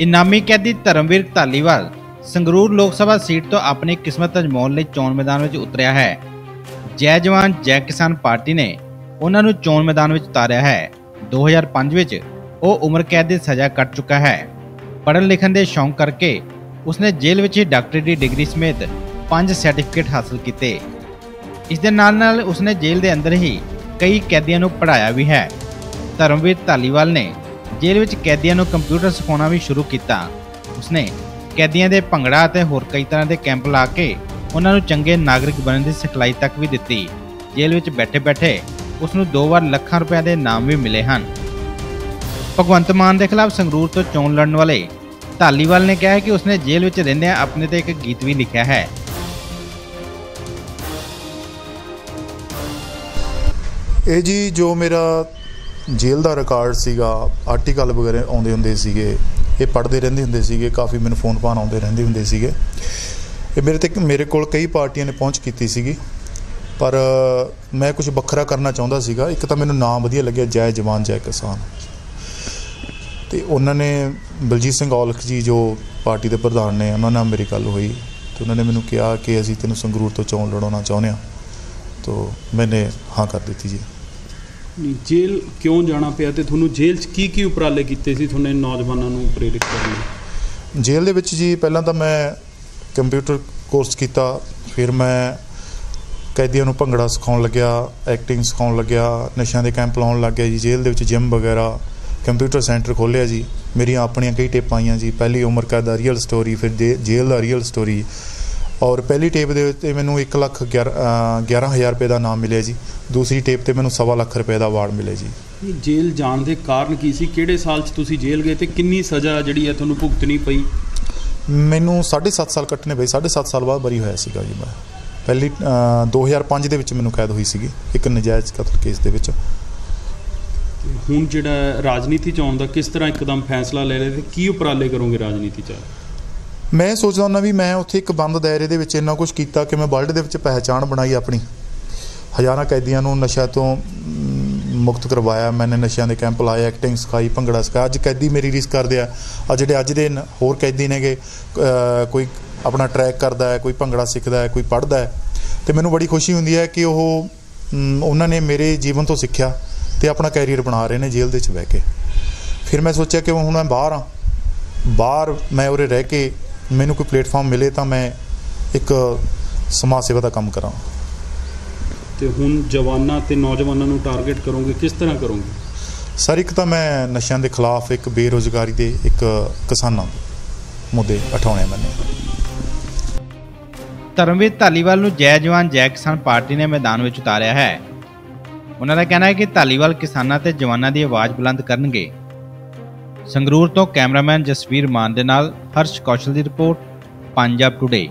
ਇਨਾਮੀ ਕੈਦੀ ਧਰਮਵੀਰ ਧਾਲੀਵਾਲ ਸੰਗਰੂਰ ਲੋਕ ਸਭਾ ਸੀਟ ਤੋਂ ਆਪਣੀ ਕਿਸਮਤ ਅਜਮਾਉਣ ਲਈ ਚੋਣ ਮੈਦਾਨ ਵਿੱਚ ਉਤਰਿਆ ਹੈ। ਜੈ ਜਵਾਨ, ਜੈ ਕਿਸਾਨ ਪਾਰਟੀ ਨੇ ਉਹਨਾਂ ਨੂੰ ਚੋਣ ਮੈਦਾਨ ਵਿੱਚ ਉਤਾਰਿਆ ਹੈ। 2005 ਵਿੱਚ ਉਹ ਉਮਰ ਕੈਦ ਦੀ ਸਜ਼ਾ ਕੱਟ ਚੁੱਕਾ ਹੈ। ਪੜ੍ਹਨ ਲਿਖਣ ਦੇ ਸ਼ੌਂਕ ਕਰਕੇ ਉਸਨੇ ਜੇਲ੍ਹ ਵਿੱਚ ਹੀ ਡਾਕਟਰੀ ਦੀ ਡਿਗਰੀ ਸਮੇਤ ਪੰਜ ਸਰਟੀਫਿਕੇਟ ਹਾਸਲ ਕੀਤੇ। ਇਸ ਦੇ ਨਾਲ ਨਾਲ ਉਸਨੇ ਜੇਲ੍ਹ ਦੇ ਅੰਦਰ ਹੀ ਕਈ ਕੈਦੀਆਂ ਨੂੰ ਪੜ੍ਹਾਇਆ ਵੀ ਹੈ। ਧਰਮਵੀਰ ਧਾਲੀਵਾਲ ਨੇ ਜੇਲ੍ਹ ਵਿੱਚ ਕੈਦੀਆਂ ਨੂੰ ਕੰਪਿਊਟਰ ਸਿਖਾਉਣਾ ਵੀ ਸ਼ੁਰੂ ਕੀਤਾ। ਉਸਨੇ ਕੈਦੀਆਂ ਦੇ ਭੰਗੜਾ ਅਤੇ ਹੋਰ ਕਈ ਤਰ੍ਹਾਂ ਦੇ ਕੈਂਪ ਲਾ ਕੇ ਉਹਨਾਂ ਨੂੰ ਚੰਗੇ ਨਾਗਰਿਕ ਬਣਨ ਦੀ ਸਿਖਲਾਈ ਤੱਕ ਵੀ ਦਿੱਤੀ। ਜੇਲ੍ਹ ਵਿੱਚ ਬੈਠੇ-ਬੈਠੇ ਉਸ ਨੂੰ ਦੋ ਵਾਰ ਲੱਖਾਂ ਰੁਪਏ ਦੇ ਇਨਾਮ ਵੀ ਮਿਲੇ ਹਨ। ਭਗਵੰਤ ਮਾਨ ਦੇ ਖਿਲਾਫ ਸੰਗਰੂਰ ਤੋਂ ਚੋਣ ਲੜਨ ਵਾਲੇ ਧਾਲੀਵਾਲ ਨੇ ਕਿਹਾ ਹੈ ਕਿ ਉਸਨੇ ਜੇਲ੍ਹ ਵਿੱਚ ਰਹਿੰਦਿਆਂ ਆਪਣੇ ਤੇ ਇੱਕ ਗੀਤ ਵੀ ਲਿਖਿਆ ਹੈ। ਇਹ ਜੀ ਜੋ ਮੇਰਾ ਜੇਲ੍ਹ ਦਾ ਰਿਕਾਰਡ ਸੀਗਾ ਆਰਟੀਕਲ ਵਗੈਰਾ ਆਉਂਦੇ ਹੁੰਦੇ ਸੀਗੇ, ਇਹ ਪੜ੍ਹਦੇ ਰਹਿੰਦੇ ਹੁੰਦੇ ਸੀਗੇ, ਕਾਫੀ ਮੈਨੂੰ ਫੋਨ ਪਾਣ ਆਉਂਦੇ ਰਹਿੰਦੇ ਹੁੰਦੇ ਸੀਗੇ। ਇਹ ਮੇਰੇ ਤੇ ਮੇਰੇ ਕੋਲ ਕਈ ਪਾਰਟੀਆਂ ਨੇ ਪਹੁੰਚ ਕੀਤੀ ਸੀਗੀ, ਪਰ ਮੈਂ ਕੁਝ ਵੱਖਰਾ ਕਰਨਾ ਚਾਹੁੰਦਾ ਸੀਗਾ। ਇੱਕ ਤਾਂ ਮੈਨੂੰ ਨਾਮ ਵਧੀਆ ਲੱਗਿਆ, ਜੈ ਜਵਾਨ, ਜੈ ਕਿਸਾਨ। ਤੇ ਉਹਨਾਂ ਨੇ ਬਲਜੀਤ ਸਿੰਘ ਔਲਖ ਜੀ, ਜੋ ਪਾਰਟੀ ਦੇ ਪ੍ਰਧਾਨ ਨੇ, ਉਹਨਾਂ ਨਾਲ ਮੇਰੀ ਗੱਲ ਹੋਈ। ਤੇ ਉਹਨਾਂ ਨੇ ਮੈਨੂੰ ਕਿਹਾ ਕਿ ਅਸੀਂ ਤੈਨੂੰ ਸੰਗਰੂਰ ਤੋਂ ਚੋਣ ਲੜਾਉਣਾ ਚਾਹੁੰਦੇ ਹਾਂ। ਤੋ ਮੈਨੇ ਹਾਂ ਕਰ ਦਿੱਤੀ ਜੀ। ਨਹੀਂ, ਜੇਲ੍ਹ ਕਿਉਂ ਜਾਣਾ ਪਿਆ ਤੇ ਤੁਹਾਨੂੰ ਜੇਲ੍ਹ 'ਚ ਕੀ ਕੀ ਉਪਰਾਲੇ ਕੀਤੇ ਸੀ ਤੁਹਾਨੂੰ ਨੌਜਵਾਨਾਂ ਨੂੰ ਪ੍ਰੇਰਿਤ ਕਰਨ ਲਈ? ਜੇਲ੍ਹ ਦੇ ਵਿੱਚ ਜੀ ਪਹਿਲਾਂ ਤਾਂ ਮੈਂ ਕੰਪਿਊਟਰ ਕੋਰਸ ਕੀਤਾ, ਫਿਰ ਮੈਂ ਕੈਦੀਆਂ ਨੂੰ ਭੰਗੜਾ ਸਿਖਾਉਣ ਲੱਗਿਆ, ਐਕਟਿੰਗ ਸਿਖਾਉਣ ਲੱਗਿਆ, ਨਸ਼ਿਆਂ ਦੇ ਕੈਂਪ ਲਾਉਣ ਲੱਗ ਗਿਆ ਜੀ, ਜੇਲ੍ਹ ਦੇ ਵਿੱਚ ਜਿਮ ਵਗੈਰਾ, ਕੰਪਿਊਟਰ ਸੈਂਟਰ ਖੋਲ੍ਹਿਆ ਜੀ, ਮੇਰੀਆਂ ਆਪਣੀਆਂ ਕਈ ਟੇਪਾਂ ਆਈਆਂ ਜੀ, ਪਹਿਲੀ ਉਮਰ ਕੈਦ ਦਾ ਰੀਅਲ ਸਟੋਰੀ, ਫਿਰ ਜੇ- ਜੇਲ੍ਹ ਦਾ ਰੀਅਲ ਸਟੋਰੀ ਔਰ ਪਹਿਲੀ ਟੇਪ ਦੇ ਉੱਤੇ ਮੈਨੂੰ 1 ਲੱਖ 11000 ਰੁਪਏ ਦਾ ਨਾਮ ਮਿਲਿਆ ਜੀ। ਦੂਸਰੀ ਟੇਪ ਤੇ ਮੈਨੂੰ ਸਵਾ ਲੱਖ ਰੁਪਏ ਦਾ ਅਵਾਰਡ ਮਿਲਿਆ ਜੀ। ਇਹ ਜੇਲ੍ਹ ਜਾਣ ਦੇ ਕਾਰਨ ਕੀ ਸੀ? ਕਿਹੜੇ ਸਾਲ 'ਚ ਤੁਸੀਂ ਜੇਲ੍ਹ ਗਏ ਤੇ ਕਿੰਨੀ ਸਜ਼ਾ ਜਿਹੜੀ ਹੈ ਤੁਹਾਨੂੰ ਭੁਗਤਣੀ ਪਈ? ਮੈਨੂੰ 7.5 ਸਾਲ ਕੱਟਣੇ ਪਏ। 7.5 ਸਾਲ ਬਾਅਦ ਬਰੀ ਹੋਇਆ ਸੀਗਾ ਜੀ ਮੈਂ। ਪਹਿਲੀ ਅ, 2005 ਦੇ ਵਿੱਚ ਮੈਨੂੰ ਕੈਦ ਹੋਈ ਸੀਗੀ ਇੱਕ ਨਜਾਇਜ਼ ਕਤਲ ਕੇਸ ਦੇ ਵਿੱਚ। ਹੁਣ ਜਿਹੜਾ ਰਾਜਨੀਤੀ 'ਚ ਆਉਣ ਦਾ ਕਿਸ ਤਰ੍ਹਾਂ ਇੱਕਦਮ ਫੈਸਲਾ ਲੈ ਲਿਆ ਤੇ ਕੀ ਉਪਰਾਲੇ ਕਰੋਗੇ ਰਾਜਨੀਤੀ 'ਚ? ਮੈਂ ਸੋਚਦਾ ਹੁੰਦਾ ਵੀ ਮੈਂ ਉੱਥੇ ਇੱਕ ਬੰਦ ਦਾਇਰੇ ਦੇ ਵਿੱਚ ਇੰਨਾ ਕੁਝ ਕੀਤਾ ਕਿ ਮੈਂ ਵਰਲਡ ਦੇ ਵਿੱਚ ਪਹਿਚਾਣ ਬਣਾਈ ਆਪਣੀ। ਹਜ਼ਾਰਾਂ ਕੈਦੀਆਂ ਨੂੰ ਨਸ਼ਾ ਤੋਂ ਮੁਕਤ ਕਰਵਾਇਆ, ਮੈਨੇ ਨਸ਼ਿਆਂ ਦੇ ਕੈਂਪ ਲਾਏ ਐਕਟਿੰਗ ਸਿਖਾਈ, ਭੰਗੜਾ ਸਿਖਾਇਆ। ਅੱਜ ਕੈਦੀ ਮੇਰੀ ਰੀਸ ਕਰਦੇ ਆ। ਆ ਜਿਹੜੇ ਅੱਜ ਦੇ ਨ- ਹੋਰ ਕੈਦੀ ਨੇਗੇ ਕੋਈ ਆਪਣਾ ਟਰੈਕ ਕਰਦਾ ਹੈ, ਕੋਈ ਭੰਗੜਾ ਸਿੱਖਦਾ ਹੈ, ਕੋਈ ਪੜ੍ਹਦਾ ਹੈ, ਤੇ ਮੈਨੂੰ ਬੜੀ ਖੁਸ਼ੀ ਹੁੰਦੀ ਹੈ ਕਿ ਉਹ ਉਹਨਾਂ ਨੇ ਮੇਰੇ ਜੀਵਨ ਤੋਂ ਸਿੱਖਿਆ ਤੇ ਆਪਣਾ ਕੈਰੀਅਰ ਬਣਾ ਰਹੇ ਨੇ ਜੇਲ੍ਹ ਦੇ ਵਿੱਚ ਬਹਿ ਕੇ। ਫਿਰ ਮੈਂ ਸੋਚਿਆ ਕਿ ਹੁਣ ਮੈਂ ਬਾਹਰ ਆ? ਬਾਹਰ ਮੈਂ ਉਰੇ ਰਹਿ ਕੇ ਮੈਨੂੰ ਕੋਈ ਪਲੇਟਫਾਰਮ ਮਿਲੇ ਤਾਂ ਮੈਂ ਇੱਕ ਸਮਾਜ ਸੇਵਾ ਦਾ ਕੰਮ ਕਰਾਂ। ਤੇ ਹੁਣ ਜਵਾਨਾਂ ਤੇ ਨੌਜਵਾਨਾਂ ਨੂੰ ਟਾਰਗੇਟ ਕਰੋਗੇ ਕਿਸ ਤਰ੍ਹਾਂ ਕਰੋਗੇ? ਸਰ ਇੱਕ ਤਾਂ ਮੈਂ ਨਸ਼ਿਆਂ ਦੇ ਖਿਲਾਫ ਇੱਕ ਬੇਰੋਜ਼ਗਾਰੀ ਦੇ ਇੱਕ ਕਿਸਾਨਾਂ ਦੇ ਮੁੱਦੇ ਉਠਾਉਣੇ ਮੈਨੇ। ਧਰਮਵੀਰ ਧਾਲੀਵਾਲ ਨੂੰ ਜੈ ਜਵਾਨ ਜੈ ਕਿਸਾਨ ਪਾਰਟੀ ਨੇ ਮੈਦਾਨ ਵਿੱਚ ਉਤਾਰਿਆ ਹੈ। ਉਹਨਾਂ ਦਾ ਕਹਿਣਾ ਹੈ ਕਿ ਧਾਲੀਵਾਲ ਕਿਸਾਨਾਂ ਤੇ ਜਵਾਨਾਂ ਦੀ ਆਵਾਜ਼ ਬੁਲੰਦ ਕਰਨਗੇ। ਸੰਗਰੂਰ ਤੋਂ ਕੈਮਰਾਮੈਨ ਜਸਵੀਰ ਮਾਨ ਦੇ ਨਾਲ ਹਰਸ਼ ਕੌਸ਼ਲ ਦੀ ਰਿਪੋਰਟ ਪੰਜਾਬ ਟੁਡੇ